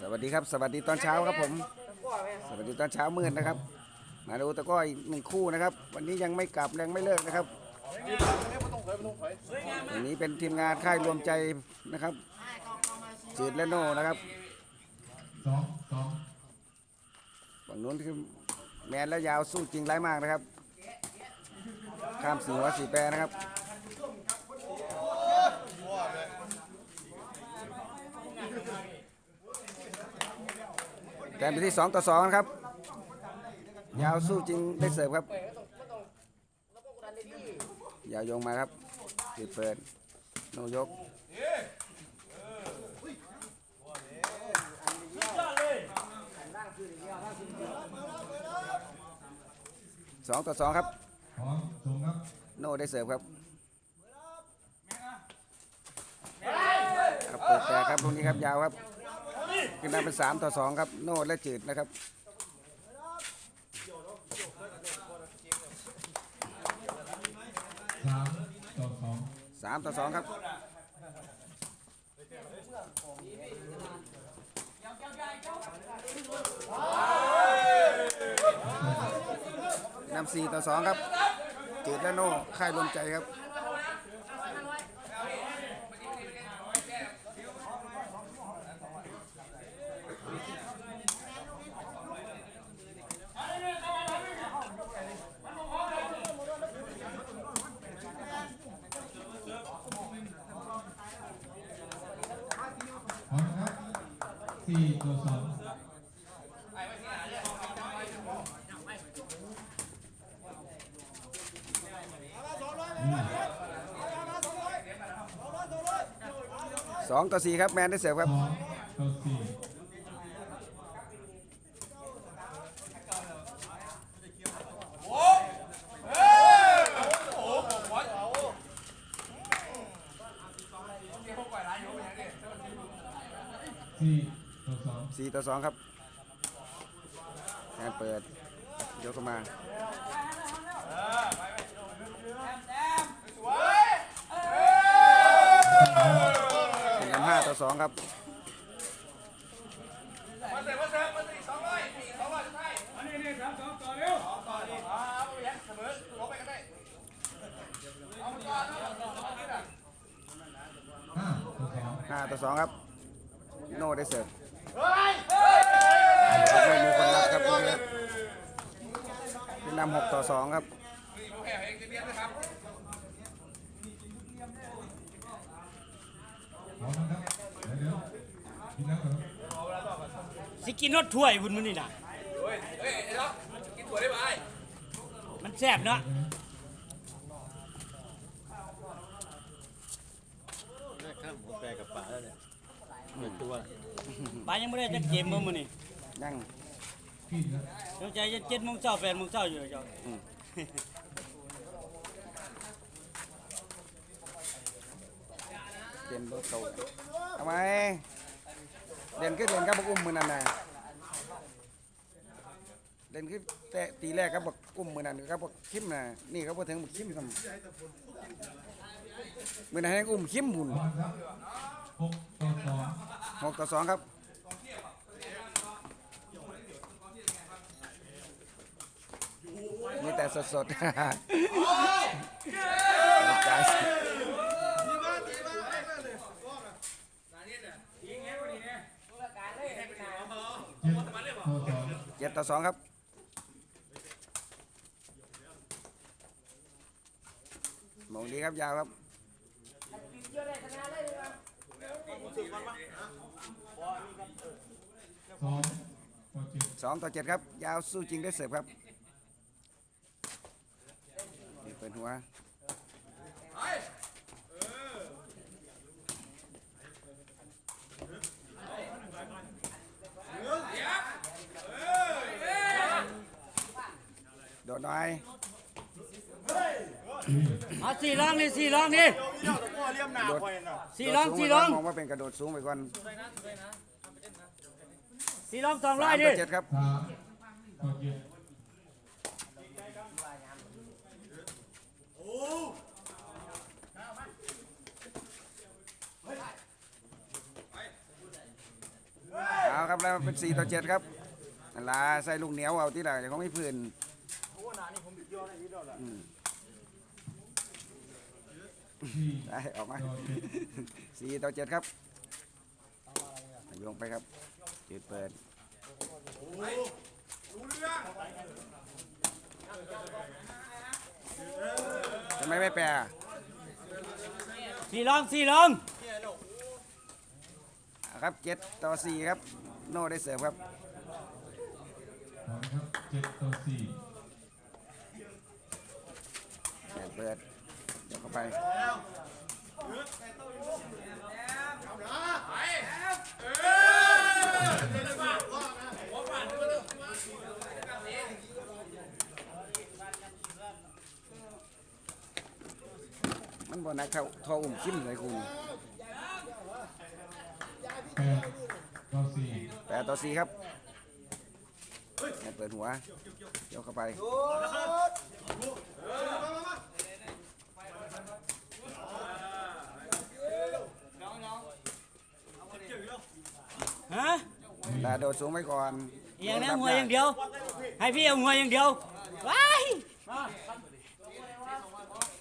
สวัสดีครับ สวัสดีตอนเช้าครับผม สวัสดีตอนเช้ามืดนะครับ มาดูตะก้ออีกหนึ่งคู่นะครับ วันนี้ยังไม่กลับยังไม่เลิกนะครับวันนี้เป็นทีมงานค่ายรวมใจนะครับจืดและโน่นะครับสองสองฝั่งนู้นคือแมนและยาวสู้จริงร้ายมากนะครับ ข้ามสีหัวสีแปรนะครับแต้มไปที่สองต่อสองนะครับ ยาวสู้จริงได้เสิร์ฟครับ ยาวยงมาครับติดเปิดโนยกสองต่อสองครับ โน่ได้เสิร์ฟครับครับเปิดแต่ครับตรงนี้ครับยาวครับขึ้นมาเป็นสามต่อสองครับ โน่และจืดนะครับสามต่อสองสามต่อสองครับนำสี่ต่อสองครับ จืดและโน่ค่ายรวมใจครับสี่ต่อสอง องต่อสี่ครับแมนได้เสิร์ฟครับสี่ต่อสองครับแมนเปิดยกเข้ามา ต่อสองครับมนเปิดยกเข้ามาเป็นนำห้าต่อสองครับห้าต่อสองห้าต่อสองครับ โน่ได้เสิร์ฟไม่มีคนรับครับตรงนี้เป็นนำหกต่อสองครับพร้ อมนะครับเดี๋ยวเดี๋ยวกินน้ำก่อนครับสิกินรถถ้วยบุญมันนี่นะมันแซ่บเนาะข้ามผมแปลกับป่าแล้วเนี่ยเหมือนตัวปลายังไม่ได้จะเกมมื้อมื้อนี่ยังกินนะสงใจจะเจ็ดโมงเช้าแปดโมงเช้าอยู่เจ้า เด่นรถโตทำไมเด่นขึ้นเด่นครับบักอุ้มมือนั่นนะเด่นขึ้นแต่ตีแรกครับบักอุ้มมือนั่นครับบักคิมนะนี่เขาพูดถึงบักคิมทำมือนั่นให้อุ้มคิมบุญพร้อมครับหกต่อสองหกต่อสองครับมีแต่สดๆ ใจ เจ็ด ต่อสองครับมองดีครับยาวครับสองต่อเจ็ดครับ ยาวสู้จริงได้เสิร์ฟครับเปิดหัว อาสี่ร้องนี่สี่ร้องนี่สี่ร้องสี่ร้องมองว่าเป็นกระโดดสูงไปก่อนสี่ร้องสองร้อยดิเจ็ดครับเอาครับแล้วเป็นสี่ต่อเจ็ดครับลาใส่ลูกเหนียวเอาที่ไหเขาไม่พื้น ได้ออกมาต่อเจ็ดสี่ต่อเจ็ดครับโยงไปครับจุดเปิดทำไมไม่แปรสี่รองสี่รองอะครับเจ็ดต่อสี่ครับ โน่ได้เสิร์ฟครับพร้อมครับเจ็ดต่อสี่เปิด เดี๋ยวเข้าไปมันบ่นักเท่าทออุ่มชิมเลยคุณแปดต่อสี่แปดต่อสี่ครับเปิดหัวเดี๋ยวเข้าไป แต่โดดสูงไว้ก่อนเอียงนะหัวอย่างเดียว ให้พี่เอาหัวอย่างเดียวว้าย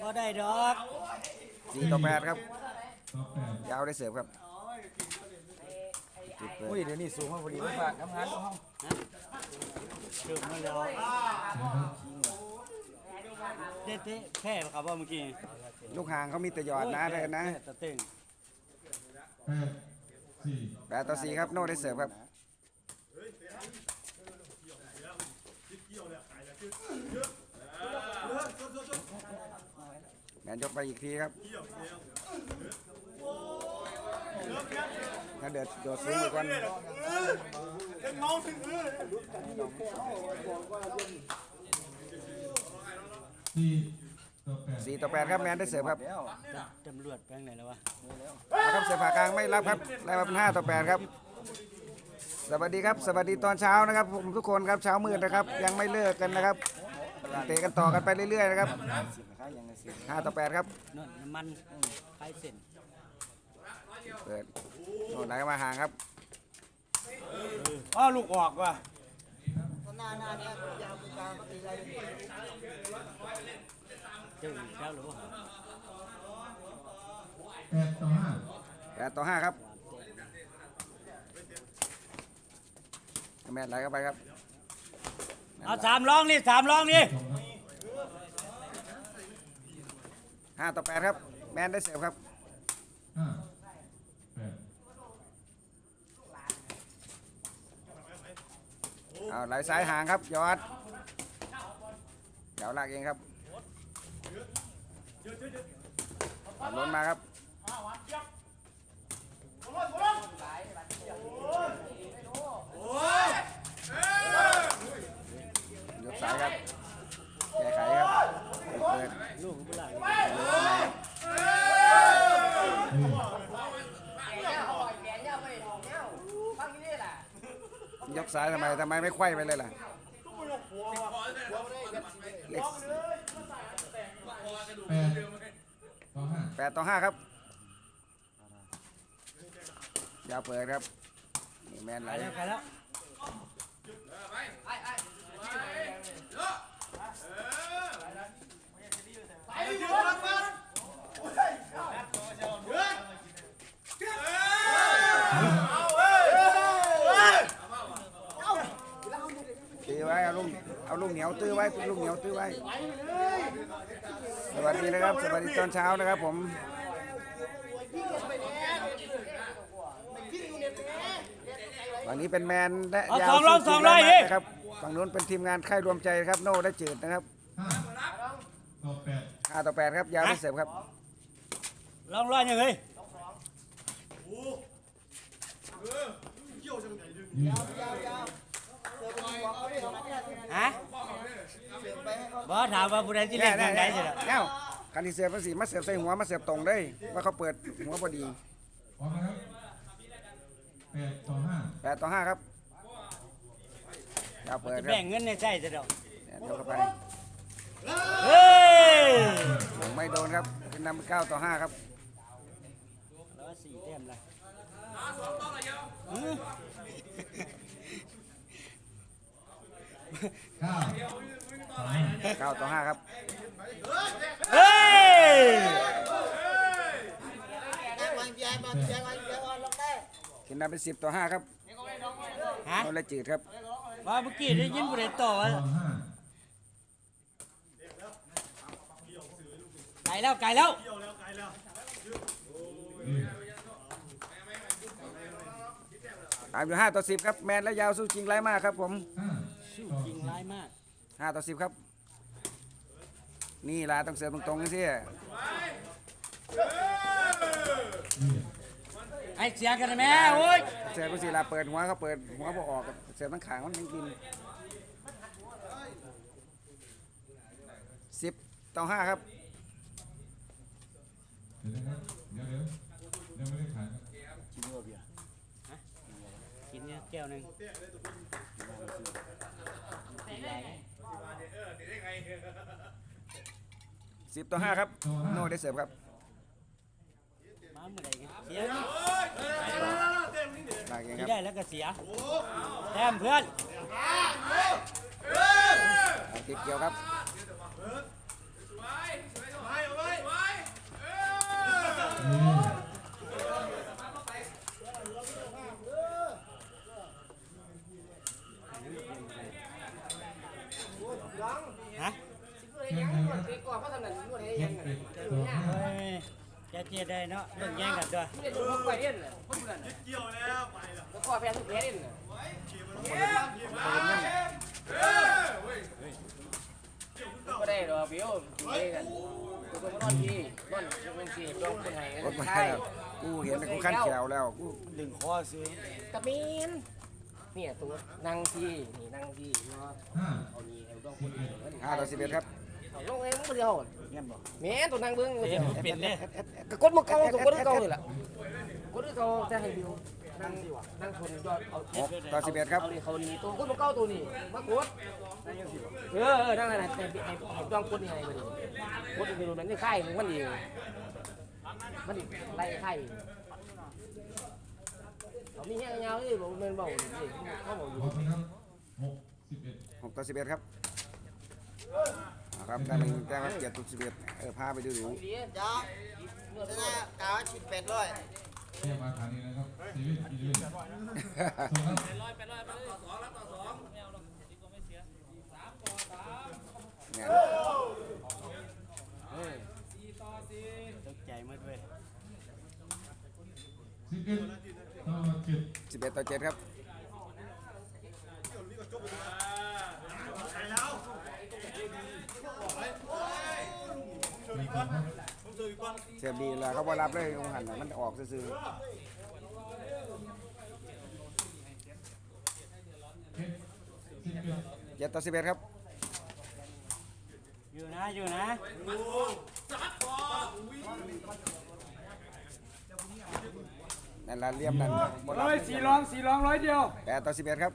บ่ได้ดอกสี่ต่อแปดครับต่อแปดยาวได้เสิร์ฟครับจุดเปิดอุ้ยเดี๋ยวนี้สูงมาพอดีไม่ฝากทำงานต้องห้องเดือดมาแล้วนะครับเด็ดแพ้ครับว่าเมื่อกี้ลูกห่างเขามีแต่หยอดนะเดินนะตะเต็งแปดสี่แปดต่อสี่ครับโน่ได้เสิร์ฟครับ แมนยกไปอีกทีครับ ถ้าเดือดโดดสูงอีกวันสี่ต่อแปดสี่ต่อแปดครับแมนได้เสิร์ฟครับตำรวจแปลงไหนแล้ววะนะครับเสิร์ฟผ่ากลางไม่รับครับไล่มาเป็นห้าต่อแปดครับ สวัสดีครับ สวัสดีตอนเช้านะครับผมทุกคนครับเช้ามืดนะครับ ยังไม่เลิกกันนะครับเตะกันต่อกันไปเรื่อยๆนะครับห้าต่อแปดครับนวดน้ำมันคลายเส้นเปิดโน่นไหนมาห่างครับอ้าวลูกออกว่ะเจ้าเจ้าหรือเปล่าแปดต่อห้าแปดต่อห้าครับ แมนไหลเข้าไปครับเอาสามรองนี่สามรองนี่ชมครับห้าต่อแปดครับ แมนได้เสิร์ฟครับห้าแปดเอาไหลซ้ายห่างครับยอดเดี๋ยวลากเองครับเอาล้นมาครับยกสายครับแก้ไขครับเปิด ลูกเวลา ยกสายทำไมทำไมไม่ไขว้ไปเลยล่ะเล็กแปดต่อห้าแปดต่อห้าครับยาวเปิดครับนี่แมนไหลไปแล้วไปแล้ว ตื้อไว้เอาลูกเอาลูกเหนียวตื้อไว้ลูกเหนียวตื้อไว้ สวัสดีนะครับ สวัสดีตอนเช้านะครับผมฝั่งนี้เป็นแมนและเอายาวสองรองสองร้อยทีดิมนะครับฝั่งนู้นเป็นทีมงานค่ายรวมใจครับ โน่และจืดนะครับ ห้าต่อแปดครับ ยาวได้เสิร์ฟครับ ลองร้อยยังไงยี่ฮะบ่ถามว่าผู้ใดที่แน่เล่นแน่ทางไหนแน่สิล่ะแน่คันที่เสิร์ฟภาษีมาเสิร์ฟใส่หัวมาเสิร์ฟตรงเลยว่าเขาเปิดหัวพอดีพร้อมนะครับแปดต่อห้าแปดต่อห้าครับยาวเปิดจะครัแบ่บงเงินในใจจะดอกเนี่ยเดี๋ยวเข้าไปเฮ้ย ไม่โดนครับเป็นนำเก้าต่อห้าครับแล้วสี่แต้มละเก้าสองห้าเก้าต่อห้าครับเฮ้ยกินนำเป็นสิบต่อห้าครับฮะโนละจืดครับว่าเมื่อกี้ได้ยินผู้ใดต่อว่า สองห้า ไกล แล้วไกลแล้วนี่ตามอยู่ห้าต่อสิบครับแมนและยาวสู้จริงไรมากครับผมห้าสู้ต่อจริงสิบร้ายมากห้าต่อสิบครับ นี่ล่ะต้องเสิร์ฟตรงๆนี่สินี่ไอ้เสียกันนะแม่โอ้ยเสิร์ฟก็สิล่ะเปิดหัวเขาเปิดหัวพอออกเสิร์ฟทั้งขางมันยังกินสิบต่อห้าครับเดี๋ยวนะครับเดี๋ยวเดี๋ยวเดี๋ยวไม่ได้ขายครับกินเนี่ยแก้วหนึ่งสิบต่อห้าครับโน่ได้เสิร์ฟครับมาเมื่อไหร่กันเสียลากเองคที่รับได้แล้วก็เสียแต้มเพื่อนติดเกี่ยวครับนี่ ฮะเช่นกันครับเจ็ดต่อห้าเฮ้ยแกเจียได้เนาะเรื่องแย่งกันด้วยเกี่ยวแล้วไปแล้วก็แพ้ทุกเพชรก็ได้หรอกพี่โอ้อยู่ด้วยกันทุกคนก็นอนดีนอนเป็นสี่ต้องคนไหน รถมาให้แล้วกูเห็นแต่กูขั้นเขียวแล้วกูดึงคอซื้อกระมีนเนี่ยตัวนั่งที่นี่นั่งที่เนาะเอานี่เอาต้องคนอื่นห้าต่อสิบเอ็ดครับลงเองมือเดียวเงี้ยบอกแม่ตัวนั่งเบิ้งเป็นเนี่ยก็กดมือเก่าตัวกดมือเก่าเลยล่ะกดมือเก่าจะให้วิวนั่งดิวนั่งคนยอดเอาต่อสิบเอ็ดครับเอาดิเขานี่ตัวกดมือเก่าตัวนี้มากดเออเออนั่งนั่นให้ให้ให้ต้องกดนี่ให้มาดิ กดไปดูมันนี่ไข่มันดีมันดีไล่ไข่เขามีแห้งยาวเลยบอกมันบอกดิเขาบอกอยู่ขอบคุณครับหกสิบเอ็ดหกต่อสิบเอ็ดครับเอาครับได้เป็นแต้มครับเจ็ดต่อสิบเอ็ดเออพาไปดูดูดีจ้าชนะกาวชิดเป็ดร้อยเทียบอาคารนี้นะครับชีวิตอีเวนต์ส่งครับ เนี่ย ตกใจหมดเว้ย สิบเอ็ดต่อเจ็ดสิบเอ็ดต่อเจ็ดครับสี่ต่อครับเสียบดีแล้วเขาบอรับเลยองหันน่ะมันออกซื่อเจ็ดสิบเอ็ดๆเจ็ดต่อสิบเอ็ดครับ อยู่นะ อยู่นะ นั่นละเหลี่ยมนั่นบอรับร้อยสี่ร้องสี่ร้องร้อยเดียวแปดต่อสิบเอ็ดครับ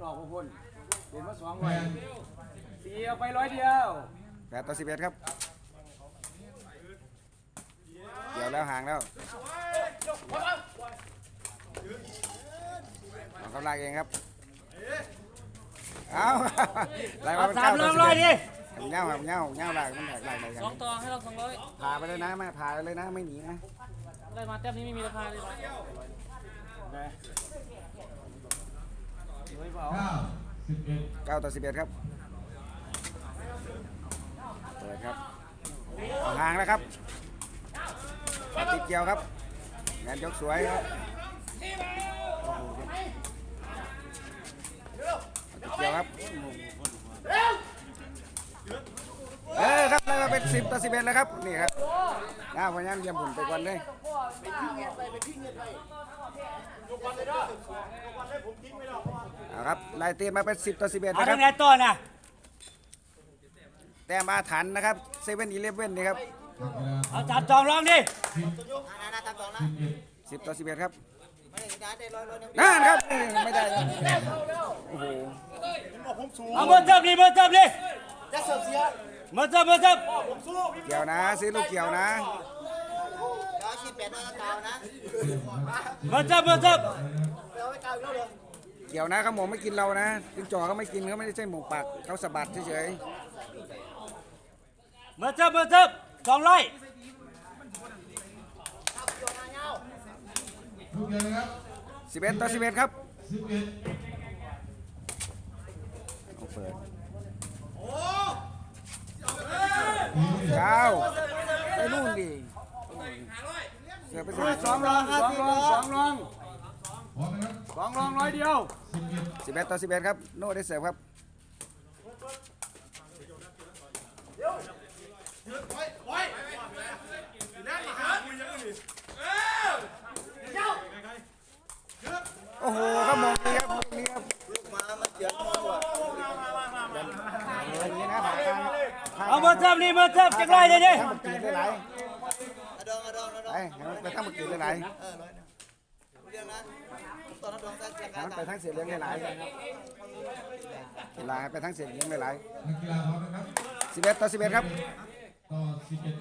รอบพุ่นเป็นมาสองแปดสี่เอาไปร้อยเดียวแปดต่อสิบเอ็ดครับเกี่ยวแล้วห่างแล้วเอาเขาลากเองครับ เอาไล่มาเป็นสามเก้าร้ต่อองสิบร้อยเอ็ด ดิ เงาครับเงาเงาลากมันแตกลากไปกันสองต่อให้เราสองร้อยพาไปเลยนะมาพาไปเลยนะไม่หนีนะอะไรมาแต้มนี้ไม่มีราคาเลยเก้าสิบเอ็ดเก้าต่อสิบเอ็ดครับเปิดครับเอาห่างแล้วครับติดเกี่ยวครับงานยกสวยครับติดเกี่ยวครับเออครับไล่มา เป็นสิบต่อสิบเอ็ดแล้วครับนี่ครับหน้าพยายามเยี่ยมผมไปก่อนเลยเอาครับไล่ตีมาเป็นสิบต่อสิบเอ็ดเอานะคทารับงไหนต่อน่ะแต้มอาถรรพ์นะครับเซเว่นอีเลฟเว่นนี่ครับนักกีฬาเอาจับจองร้องดิสิบสิบเอ็ดสิบต่อสิบเอ็ดครับนั่นครับไม่ได้ครับโอ้โหเอาเบอร์เติมดิเบอร์เติมดิจะเสิร์ฟเสีย มาเถิบมาเถิบเกี่ยวนะซื้อลูกเกี่ยวนะมาเถิบมาเถิบเกี่ยวนะเขาหมกไม่กินเรานะกินจ่อเขาไม่กินเขาไม่ได้ใช่หมกปากเขาสะบัดเฉยมาเถิบมาเถิบสองร้อยลูกเดียวนะครับๆสิบเอ็ดต่อสิบเอ็ดครับสิบเอ็ดเอาเปิด ดี เก้าไปนู่นดิเสือไปเสือสองรองสองรองสองรองพร้อมนะครับสองรองร้อยเดียวสิบเอ็ดสิบเอ็ดต่อสิบเอ็ดครับโน่ได้เสิร์ฟครับโอ้โหครับมองดีครับมองดีครับอย่างนี้นะผ่านการผ่น เอามาเถิบนี่มาเถิบจักร้อยเลยดิทั้งหมดกี่ได้หลายไปให้มันไปทั้งหมดกี่ได้หลายให้มันไปทั้งเสียเลี้ยงได้หลายเวลาให้ไปทั้งเสียเลี้ยงได้หลายนักกีฬาพร้อมนะครับสิบเอ็ดต่อสิบเอ็ดครับต่อสิบเอ็ด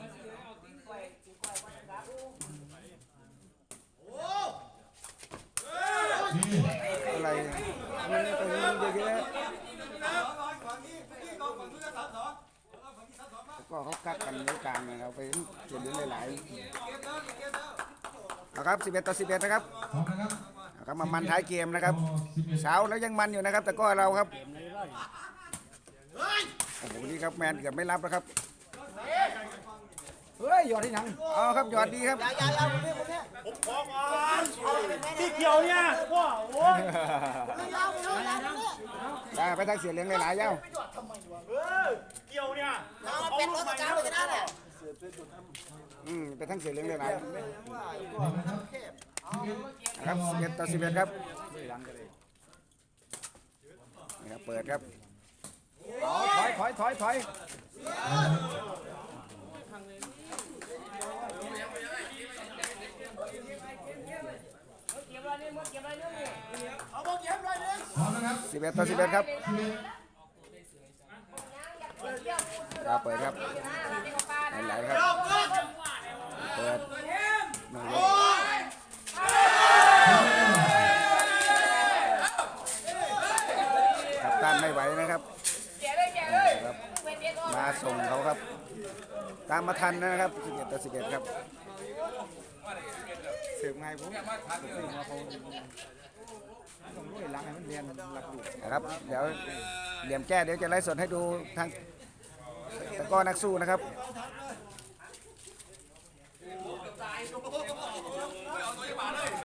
ดีอะไรมันนี่ตรงนี้มันเยอะๆ ก็เขากัดกันในกลางนะครับไปเสียเลี้ยงได้หลายเอาครับสิบเอ็ดต่อสิบเอ็ดนะครับพร้อมนะครับเอาครับมามันท้ายเกมนะครับต่อสิบเอ็ดเช้าแล้วยังมันอยู่นะครับ แต่ก็เราครับโอ้โหนี่ครับแมนเกือบไม่รับแล้วครับเฮ้ยหยอดที่หนังเอาครับหยอดดีครับที่เกี่ยวเนี่ยว้าโอ้ยได้ไปทางเสียเลี้ยงหลายๆเย้าเกี่ยวเนี่ย อืมไปทางเสียเลี้ยงหลายพร้อมนะครับสิบเอ็ดๆนะครับสิบเอ็ดต่อสิบเอ็ดครับนี่ครับ เปิดครับถอยถอยถอยถอยสิบเอ็ดต่อสิบเอ็ดครับ ครับเปิดครับไหลๆครับ เปิดหนึ่งครับต้านไม่ไหวนะครับครับ มาส่งเขาครับ ตามมาทันนะครับ11ต่อ11 ครับเสือกไงผมนะครับ เดี๋ยวเหลี่ยมแก้เดี๋ยวจะไลฟ์สดให้ดูทาง ตะกร้อนักสู้นะครับ